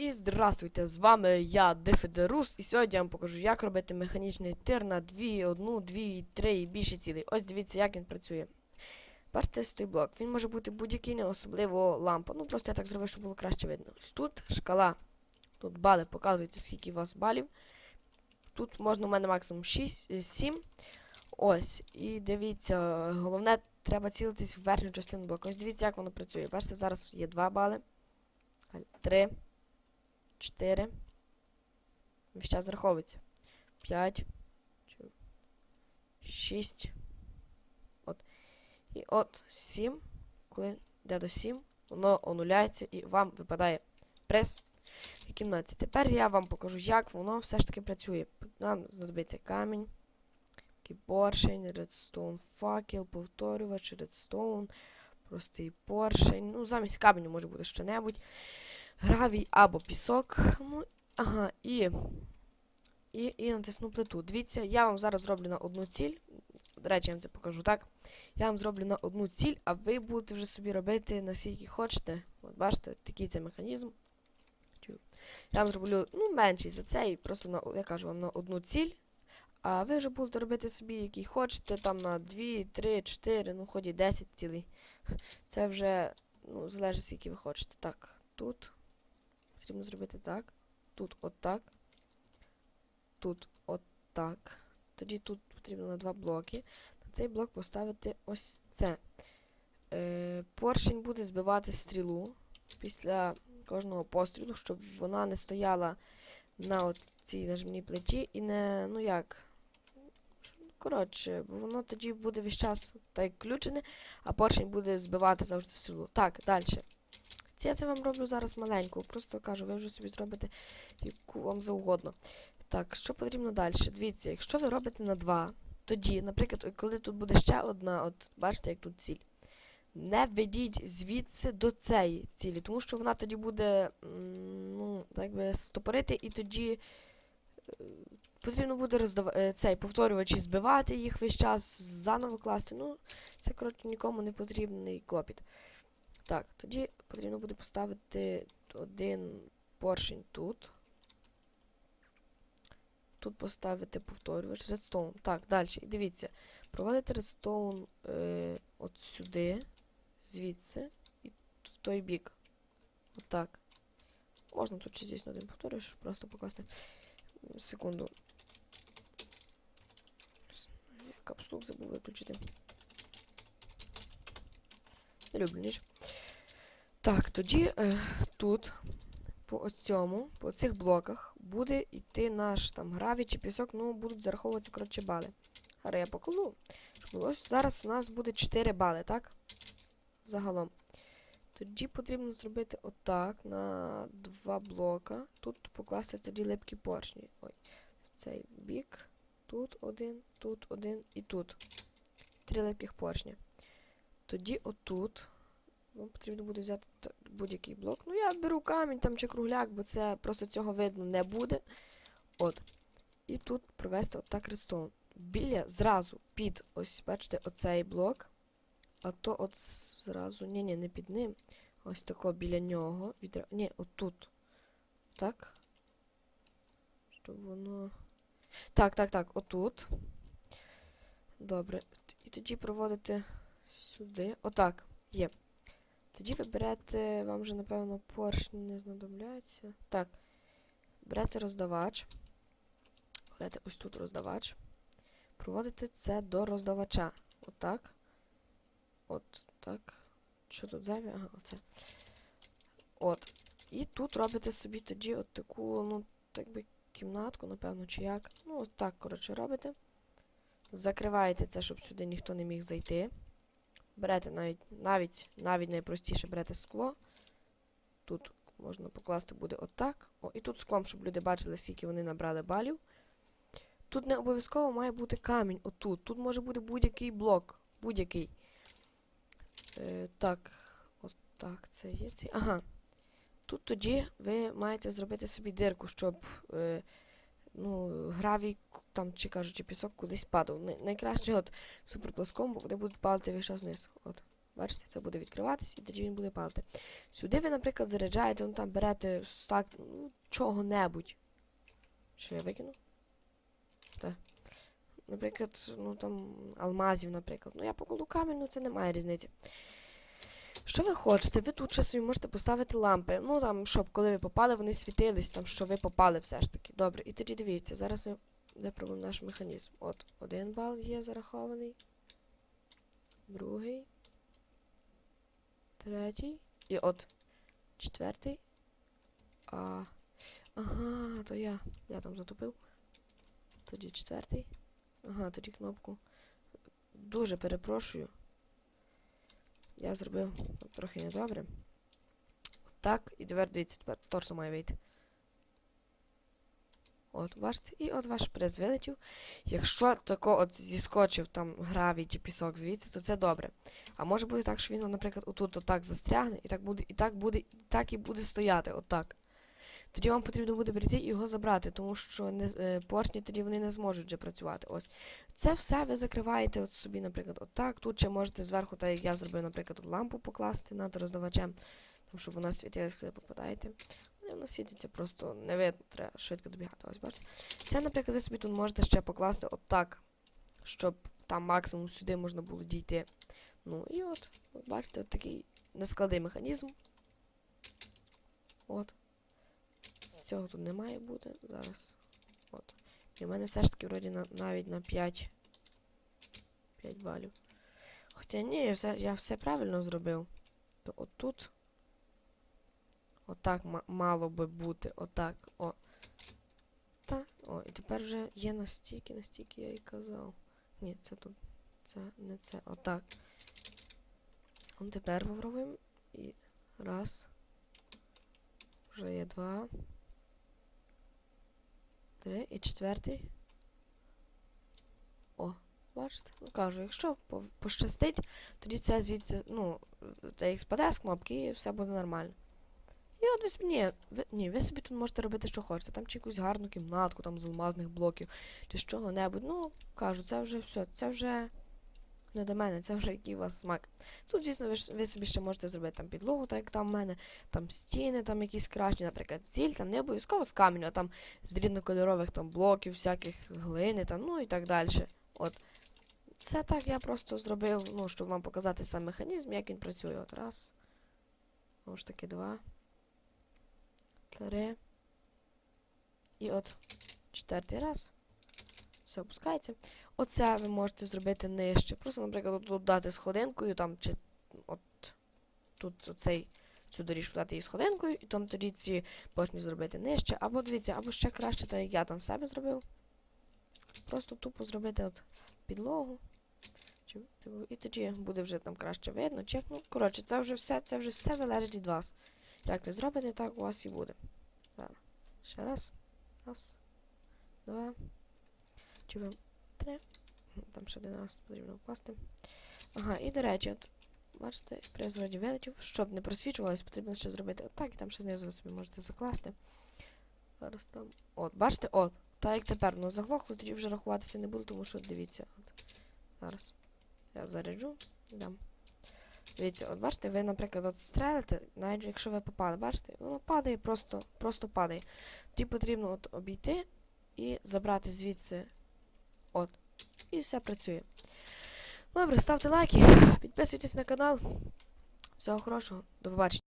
і здравствуйте! З вами я, Дефедерус, і сьогодні я вам покажу, як робити механічний тир на 2, 1, 2, 3 і більше цілей. Ось дивіться, як він працює. Бачите, той блок. Він може бути будь-який, не особливо лампа. Ну, просто я так зробив, щоб було краще видно. Ось тут шкала. Тут бали показується, скільки у вас балів. Тут можна у мене максимум 6, 7. Ось. І дивіться, головне, треба цілитись в верхню частину блоку. Ось дивіться, як воно працює. Бачите, зараз є 2 бали. 3, 4. Весь час зараховується. 5, 6. От. І от 7. Коли йде до 7, воно онуляється і вам випадає прес в кімнаті. Тепер я вам покажу, як воно все ж таки працює. Нам знадобиться камінь, поршень, редстоун факел, повторювач, редстоун, простий поршень. Ну, замість каменю може бути що-небудь гравій або пісок. Ага, і і, і натисну плиту. Дивіться, я вам зараз зроблю на одну ціль. До речі, я вам це покажу так. Я вам зроблю на одну ціль, а ви будете вже собі робити наскільки хочете. От бачите, такий це механізм. Я вам зроблю ну, менший за цей, просто на, я кажу вам на одну ціль. А ви вже будете робити собі, який хочете, там на 2, 3, 4, ну ході 10 цілей. Це вже ну, залежить, скільки ви хочете. Так, тут потрібно зробити так. Тут отак. Тут отак. Тоді тут потрібно на два блоки. На цей блок поставити ось це. Е, Поршень буде збивати стрілу після кожного пострілу, щоб вона не стояла на цій нажмній плиті і не, ну як. Коротше, воно тоді буде весь час так включене, а поршень буде збивати завжди стрілу. Так, далі. Це я це вам роблю зараз маленьку. Просто кажу, ви вже собі зробите яку вам завгодно. Так, що потрібно далі? Дивіться, якщо ви робите на 2, тоді, наприклад, коли тут буде ще одна, от бачите, як тут ціль. Не ведіть звідси до цієї цілі, тому що вона тоді буде ну, так би стопорити, і тоді е, потрібно буде роздав... Е, цей повторювачі збивати їх весь час, заново класти. Ну, це, коротше, нікому не потрібний клопіт. Так, тоді потрібно буде поставити один поршень тут. Тут поставити повторювач редстоун. Так, далі. Дивіться, проводити редстоун е, от сюди, звідси, і в той бік. Отак. Можна тут ще звісно один повторювач, просто покласти. Секунду. Капслук забув виключити. Не люблю ніч. Так, тоді е, тут, по цьому, по цих блоках, буде йти наш там гравій чи пісок, ну, будуть зараховуватися, коротше, бали. Зараз я покладу. Ось зараз у нас буде 4 бали, так? Загалом. Тоді потрібно зробити отак на два блока. Тут покласти тоді липкі поршні. Ой, в цей бік. Тут один, тут один і тут. Три липких поршня. Тоді отут. Вам потрібно буде взяти будь-який блок. Ну, я беру камінь там чи кругляк, бо це просто цього видно не буде. От. І тут провести отак редстоун. Біля зразу під, ось, бачите, оцей блок. А то от зразу. Ні-ні, не під ним. Ось тако біля нього. Відра... Ні, отут. Так. Щоб воно. Так, так, так, отут. Добре. І тоді проводити сюди. Отак. Є. Тоді ви берете, вам вже, напевно, поршні не знадобляться. Так. Берете роздавач. Берете ось тут роздавач. Проводите це до роздавача. Отак. От так. Що тут зайве? Ага, оце. От. І тут робите собі тоді от таку, ну, так би кімнатку, напевно, чи як. Ну, от так, коротше, робите. Закриваєте це, щоб сюди ніхто не міг зайти. Берете навіть навіть, навіть найпростіше берете скло. Тут можна покласти буде отак. О, і тут склом, щоб люди бачили, скільки вони набрали балів. Тут не обов'язково має бути камінь отут. Тут може бути будь-який блок. Будь-який. Е, Так, отак, це є. Ага. Тут тоді ви маєте зробити собі дирку, щоб е, ну, гравій там, чи кажучи, пісок кудись падав. Найкраще от суперпласком, бо вони будуть падати весь час. От. Бачите, це буде відкриватись і тоді він буде палити. Сюди ви, наприклад, заряджаєте, ну там берете стак, ну, чого-небудь. Що я викину? Так. Наприклад, ну там алмазів, наприклад. Ну я покладу камінь, ну це немає різниці. Що ви хочете? Ви тут ще собі можете поставити лампи. Ну там, щоб коли ви попали, вони світились, там, що ви попали все ж таки. Добре, і тоді дивіться, зараз ми випробуємо наш механізм. От, один бал є зарахований. Другий. Третій. І от. Четвертий. А. Ага, то я. Я там затупив. Тоді четвертий. Ага, тоді кнопку. Дуже перепрошую. Я зробив трохи недобре. Так, і тепер дивіться, тепер торсу має вийти. От, бачите, і от ваш приз вилетів. Якщо тако от зіскочив там гравій чи пісок звідси, то це добре. А може бути так, що він, наприклад, отут отак застрягне, і так буде, і так буде, і так і буде стояти, отак. Тоді вам потрібно буде прийти і його забрати, тому що не, е, поршні тоді вони не зможуть вже працювати. Ось. Це все ви закриваєте от собі, наприклад, отак. Тут ще можете зверху, так як я зробив, наприклад, лампу покласти над роздавачем, тому щоб вона світилась, коли попадаєте. Вони вона світиться просто не видно, треба швидко добігати. Ось бачите. Це, наприклад, ви собі тут можете ще покласти отак, щоб там максимум сюди можна було дійти. Ну і от, от бачите, от такий нескладний механізм. От. Цього тут не має бути зараз. От. І в мене все ж таки вроді на, навіть на 5. 5 балів. Хоча ні, я все, я все правильно зробив. То отут. Отак мало би бути. Отак. О. Так. О, і тепер вже є настільки, настільки я і казав. Ні, це тут. Це не це. Отак. Он тепер попробуємо. І раз. Вже є два. Три. І четвертий. О, бачите? Ну кажу, якщо пощастить, тоді це звідси, ну, це їх спаде з кнопки і все буде нормально. І от ви ні, ви, ні, ви собі тут можете робити, що хочете. Там чи якусь гарну кімнатку, там з алмазних блоків, чи з чого-небудь. Ну, кажу, це вже все, це вже не до мене, це вже який у вас смак. Тут, звісно, ви, ви собі ще можете зробити там підлогу, так як там в мене, там стіни, там якісь кращі, наприклад, ціль, там не обов'язково з каменю, а там з різнокольорових там блоків, всяких глини, там, ну і так далі. От. Це так я просто зробив, ну, щоб вам показати сам механізм, як він працює. От раз. Ж таки, два. Три. І от четвертий раз. Все опускається. Оце ви можете зробити нижче. Просто, наприклад, тут дати сходинкою, там, чи от тут оцей, цю доріжку дати її сходинкою, і там тоді ці поршні зробити нижче. Або дивіться, або ще краще, так як я там себе зробив. Просто тупо зробити от підлогу. Типу, І тоді буде вже там краще видно. Чи, ну, коротше, це вже все, це вже все залежить від вас. Як ви зробите, так у вас і буде. Зараз. Ще раз. Раз. Два. Чи три. Там ще один раз потрібно впасти. Ага, і до речі, от, бачите, приз вроді вилетів. Щоб не просвічувалось, потрібно ще зробити отак, і там ще знизу ви собі можете закласти. Зараз там. От, бачите, от. Так як тепер воно заглохло, тоді вже рахуватися не буду, тому що дивіться. От. Зараз. Я заряджу і дам. Дивіться, от бачите, ви, наприклад, от стрелите, навіть якщо ви попали, бачите, воно падає, просто, просто падає. Тоді потрібно от обійти і забрати звідси. От. І все працює. Добре, ставте лайки, підписуйтесь на канал. Всього хорошого, до побачення.